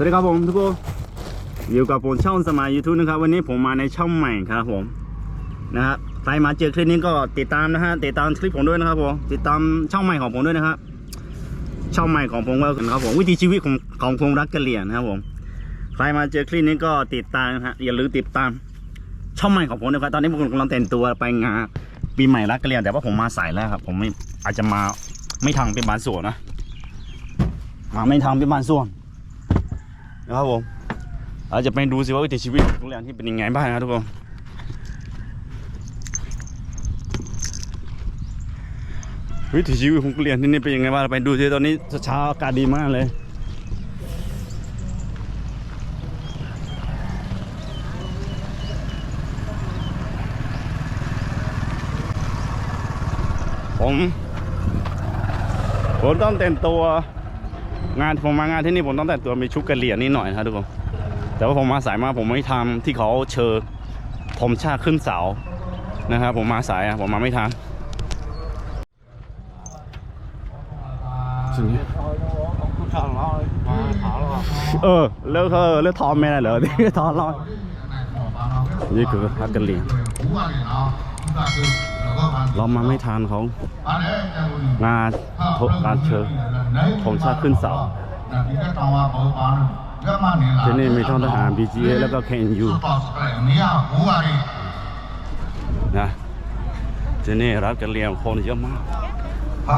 สวัสดีครับผมทุกคนอยู่กับผมช่องสมายยูทูบนะครับ วันนี้ผมมาในช่องใหม่ครับผมนะฮะใครมาเจอคลิปนี้ก็ติดตามนะฮะติดตามคลิปผมด้วยนะครับผมติดตามช่องใหม่ของผมด้วยนะครับช่องใหม่ของผมก็นะครับผมวิถีชีวิตของของผมรักกะเหรี่ยงนะครับผมใครมาเจอคลิปนี้ก็ติดตามนะฮะอย่าลืมติดตาม ช่องใหม่ของผมนะครับตอนนี้ผมกำลังแต่งตัวไปงานปีใหม่รักกะเหรี่ยงแต่ว่าผมมาสายแล้วครับผมไม่อาจจะมาไม่ทางเป็นบางส่วนนะมาไม่ทางเป็นบางส่วน นะครับผมเราจะไปดูสิว่าวิถีชีวิตโรงเรียนที่เป็นยังไงบ้างนะครับทุกคนวิถีชีวิตของโรงเรียนที่นี่เป็นยังไงบ้างไปดูสิตอนนี้เช้าอากาศดีมากเลยผมผมต้องแต่งตัว งานผมมางานที่นี่ผมต้องแต่งตัวมีชุดกะเหรี่ยงนิดหน่อยนะครับทุกคนแต่ว่าผมมาสายมากผมไม่ทำที่เขาเชิญผมชาขึ้นเสานะครับผมมาสายอะผมมาไม่ทันเออเลิกเออเลิกทอมไม่ได้เหรอที่ทอมร้อยนี่คือฮักกะเหรี่ยง เรามาไม่ทานของงานทการเชิญของชาติขึ้นเสาที่นี่มีทั้งทหาร BGA แล้วก็เคนยูนะที่นี่รับกันเรียงคนเยอะมาก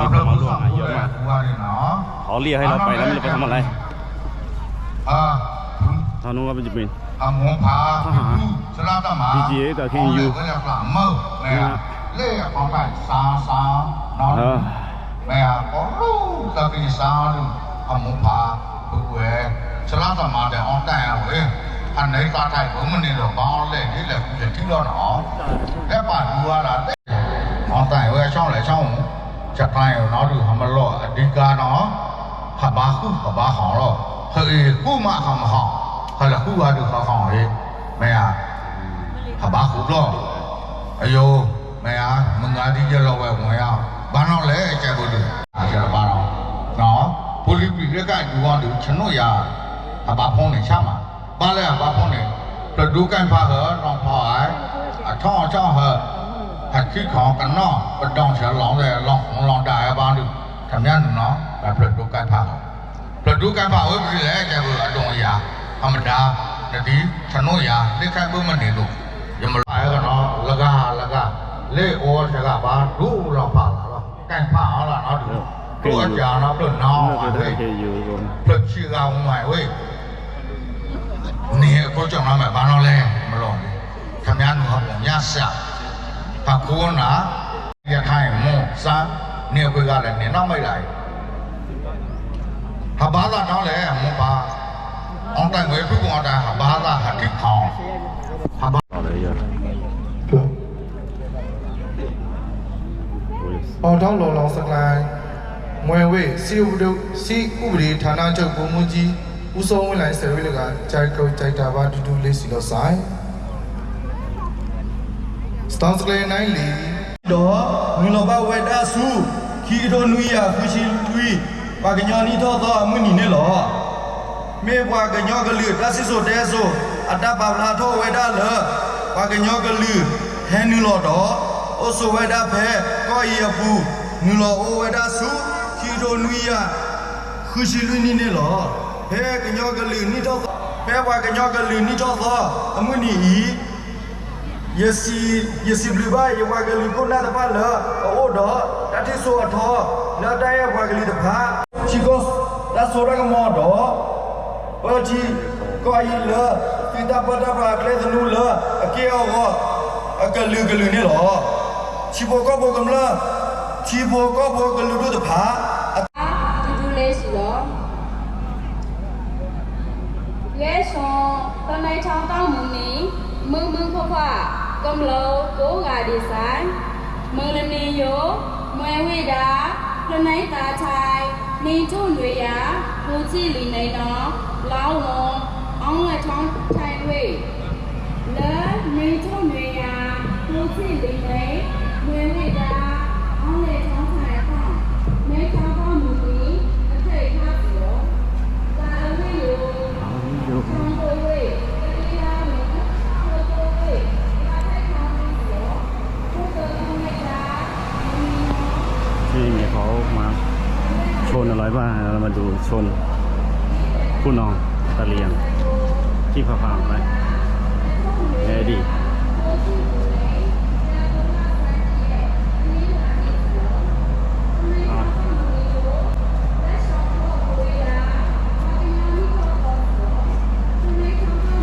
มีคนมาร่วมงานเยอะมากเขาเรียกให้เราไปแล้วไม่รู้ไปทำอะไรทางนู้นก็เป็นจีบินทหาร BGA กับเคนยู အော်သပိစာလူအမွန်ဖာဘဝဲစလာတမှာတဲ့အောင်တိုင်ရဝဲအနေကထိုင်ဘုံမနေတော့ဘောင်းလဲဒီလေခုတိတော့နော်လက်ပါလူရတာအောင်တိုင်ဝဲချောင်းလဲချောင်းချက်တိုင်းနော်သူဟမလော့အဓိကနော်ဟဘာခုဟဘာဟောင်းတော့ဟေးကုမဟမဟောင်းဟာလခုဟာသူခါခေါင်းဟေးမဲဟာဟဘာခုတော့ အယောမရမငါတိကျတော့ပဲဝင်ရဘာတော့လဲအကျက်ကိုတူအကျက်ပါတော့နော်ပိုလီပီရက်ကယူအောင်လို့ကျွန်တော်ရအပါဖုံးနေချမှာပါလဲအပါဖုံးနေတော့ဒူကန်ဖာဟောတော့ဖာအထောင်းအချောင်းဟောဟက်ခိခေါကနော်ပတောင်းချလောင်းတယ်လောင်းလောင်းတာရပါလို့ခမရနော်ဒါပြဒူကန်ဖာပြဒူကန်ဖာဟုတ်ပြီလေအကျက်ကိုအတော်ရအမဒါတတိကျွန်တော်ရသိခိုက်ဖို့မနေလို့ ရမလာကနော်လကလကလေဩစကဘာဒူလောက်ပါလာတော့ကန်ဖာဟောလာနော်ဒီတို့အကြာနော်တို့နောင်းပါတယ်ပြချီကောင်မိုင်ဝေးနေကိုကြောင့်လာမယ်ဘာလို့လဲမလို့ခမည်းတော်ညဆာပကောနာရခိုင်မွန်စာနေခွေကလည်းနေနောက်မိုက်လိုက်ဟာဘာသာနောက်လဲမပါအောင်တိုင်ဝဲပြုကောင်အောင်တိုင်ဟာဘာသာဟာတိခေါင်ဟာ ရတာအောင်တောင်းလုံလောင်စကိုင်းမွေဝေးစီဥပဒေစီဥပဒေဌာနချုပ်ဘုံမူကြီးဦးစောဝင်းလိုင်းဆယ်ဝိလကဂျိုက်ကုတ်ဂျိုက်တာဘာဒူဒူလေးစီလို့ဆိုင်စတောင်းစကလေးနိုင်လီတော့နူလောဘဝက်ဒါဆူခီတော်နူယာဖူရှိလူီပါကညာနီတော့တော့အမွနီနဲ့လောမေဘွားကညောကလေးဒါစစ်ဆိုတဲဆိုအတပါလာထောဝဲဒါလော ဘာကညောကလူဟန်နူလော်တော့အိုဆိုဝဒါဖဲကောရီယဘူးနူလော်အိုဝဒါဆူခီဒိုနူယာခူရှိလူနီနေလော်ဖဲကညောကလူနီတော့ဖဲဘာကညောကလူနီတော့သောအမှုနီဤယစီယစီဘလူဘယဝကလူကိုလာတပါလော်အိုတော့တတိဆိုအထောလာတရဲ့ဘာကလူတပါချီကောဒါဆိုရကမောတော့ဘာချီကောရီလော် ပိတာပတာပါကလဲသနူလာအကေအောဝအကလူကလူနေလောချီဘောကဘောကမလာချီဘောကဘောကလူတို့တဖာတူတူလေးစီလောရဲဆောင်ပမိုင်ချောင်းတောင်းမူနေမုံမုံခွခွကမလောကိုငါဒီဆိုင်မလနေယောမွဲဝိတာလနိုင်တာချိုင်နေထုံတွေရာကိုကြည့်လီနေတော့လောင်းဝ ของลยช้องไทยเวและในช่งเนียผู้ที่ดีงเลเมื่อเวลาของลยช้องไทยต้องในชาวบ้านนี้ประเทศข้าเสียวตาเวอยู่ช้องโดยเวที่มีเขามาชนอะไรบ้างเรามาดูชนผู้น้องตะเลียง ที่พาพาไปเอดี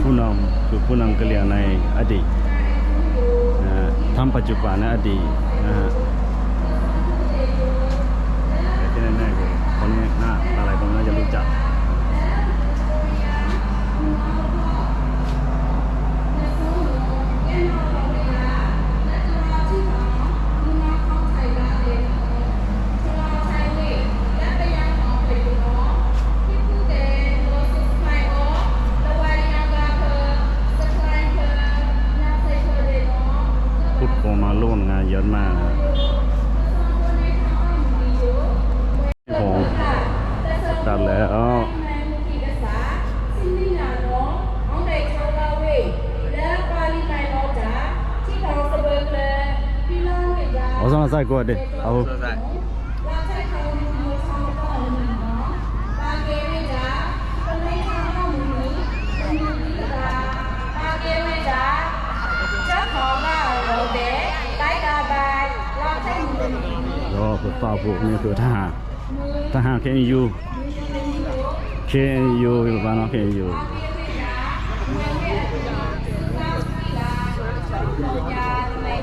ผู้นำคือผู้นำกะเหรี่ยงในอดีตทำปัจจุบันและอดีตนะฮะแต่ที่แน่ๆคือคนนี้หน้าอะไรผมน่าจะรู้จัก ตามแล้ว Ở sao là sai của đi Ở hù าร KNU KNU บ้านเรา KNU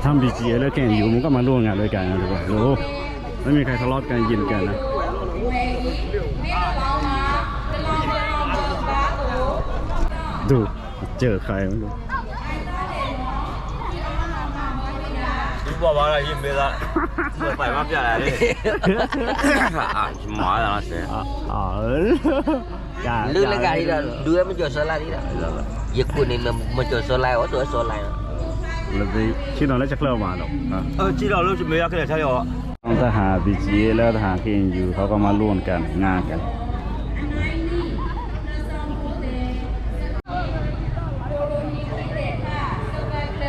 ทำบีจีแล้วเคอยู่มันก็มาร่วมงานด้วยกันนะทุกคนโอ้ไม่มีใครทะเลาะกันยินกันนะดูเจอใครไม่รู้ 爸爸来也没了，这白马变来的。啊，妈的那是。 อ่าอ่าเออ การ Lu le kali dah. Dua menjual solar ni dah. Ya ku ni menjual solar, oh tu solar. เราไปชื่อน้องแล้วจะเคลื่อนมาหรอกอ่ะ 呃，知道了就没要跟他跳哦。 ทหารบีจีแล้วทหาร KNU เขาก็มาร่วมกันงานกัน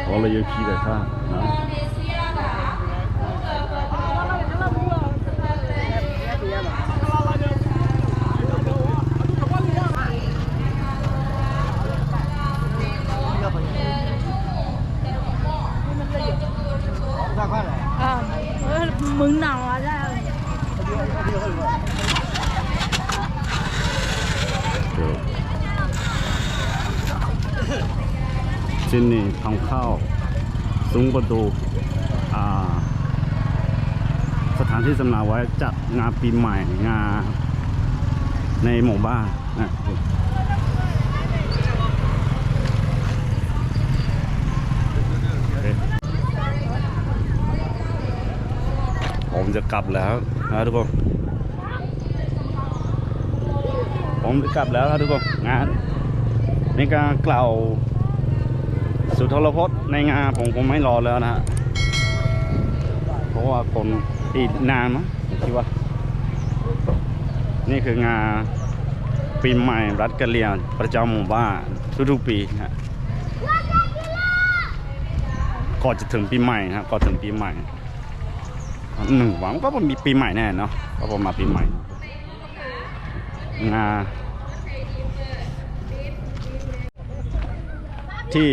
我了有批的看啊。 ที่นี่ทำข้าวซุ้มประตูสถานที่สำหรับไว้จัดงานปีใหม่งานในหมู่บ้านนะผมจะกลับแล้วนะทุกคน ผมกลับแล้วนะทุกคนงานในการกล่าวสุทรพจน์ในงานผมคงไม่รอแล้วนะฮะเพราะว่าคนอีกนานมั้งคิดว่า นี่คืองานปีใหม่รัฐกะเหรี่ยงประจำหมู่บ้านทุกๆปีนะฮะก่อนจะถึงปีใหม่นะฮะก่อนถึงปีใหม่หนึ่งวันก็มีปีใหม่แน่เนาะก็ประมาณปีใหม่ งาที่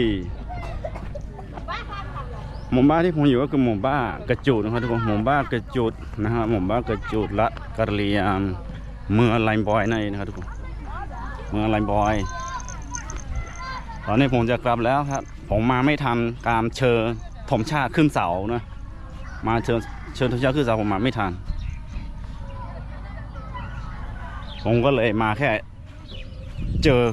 หมู่บ้านที่ผมอยู่ก็คือหมู่บ้านกระจูดนะครับทุกคนหมู่บ้านกระจูดนะฮะหมู่บ้านกระจูดละกะเหรียงเมืองไลน์บอยนั่นเองนะครับทุกคนเมืองไลน์บอย ตอนนี้ผมจะกลับแล้วครับ ผมมาไม่ทันการเชิญธงชาติขึ้นเสานะมาเชิญเชิญธงชาติขึ้นเสาผมมาไม่ทัน ผมก็เลยมาแค่เจอ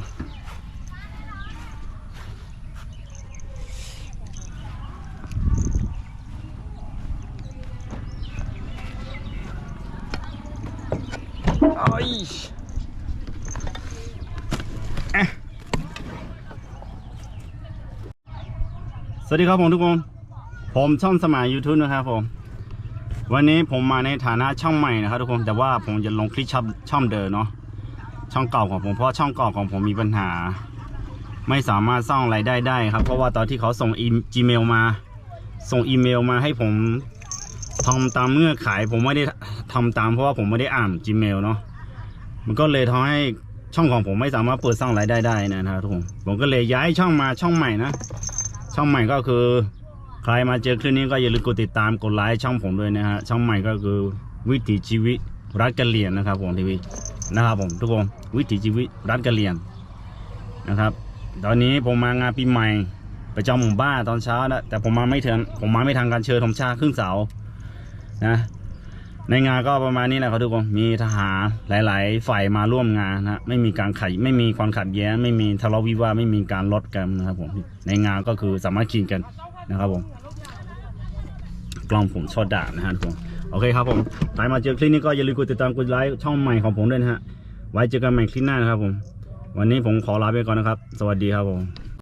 哎。สวัสดีครับผมทุกคน ผมช่องสมัย YouTube นะครับผม วันนี้ผมมาในฐานะช่องใหม่นะครับทุกคนแต่ว่าผมจะลงคลิปช่องช่องเดิมเนาะช่องเก่าของผมเพราะช่องเก่าของผมมีปัญหา ไม่สามารถสร้างรายได้ได้ครับ เพราะว่าตอนที่เขาส่งอี Gmail มา ส่งอีเมลมาให้ผมทำตามเงื่อนไขผมไม่ได้ทำตามเพราะว่าผมไม่ได้อ่าน Gmail เนาะมันก็เลยทำให้ช่องของผมไม่สามารถเปิดสร้างรายได้ได้นะครับทุกคนผมก็เลยย้ายช่องมาช่องใหม่นะ ช่องใหม่ก็คือ ใครมาเจอคลิปนี้ก็อย่าลืมกดติดตามกดไลค์ช่องผมด้วยนะฮะช่องใหม่ก็คือวิถีชีวิตรัฐกะเหรี่ยงนะครับผมทีวีนะครับผมทุกคนวิถีชีวิตรัฐกะเหรี่ยงนะครับ ตอนนี้ผมมางานปีใหม่ประจำหมู่บ้านตอนเช้านะแต่ผมมาไม่ทันผมมาไม่ทันการเชิญธงชาติครึ่งเสานะในงานก็ประมาณนี้นะครับทุกคนมีทหารหลาย ๆ ฝ่ายมาร่วมงานนะไม่มีการขัดไม่มีความขัดแย้งไม่มีทะเลาะวิวาไม่มีการลดกันนะครับผมในงานก็คือสามารถกินกัน นะครับผมกล้องผมช็อตดาบนะฮะทุกคนโอเคครับผมใครมาเจอคลิปนี้ก็อย่าลืมกดติดตามกดไลค์ช่องใหม่ของผมด้วยนะฮะไว้เจอกันใหม่คลิปหน้านะครับผม วันนี้ผมขอลาไปก่อนนะครับ สวัสดีครับผม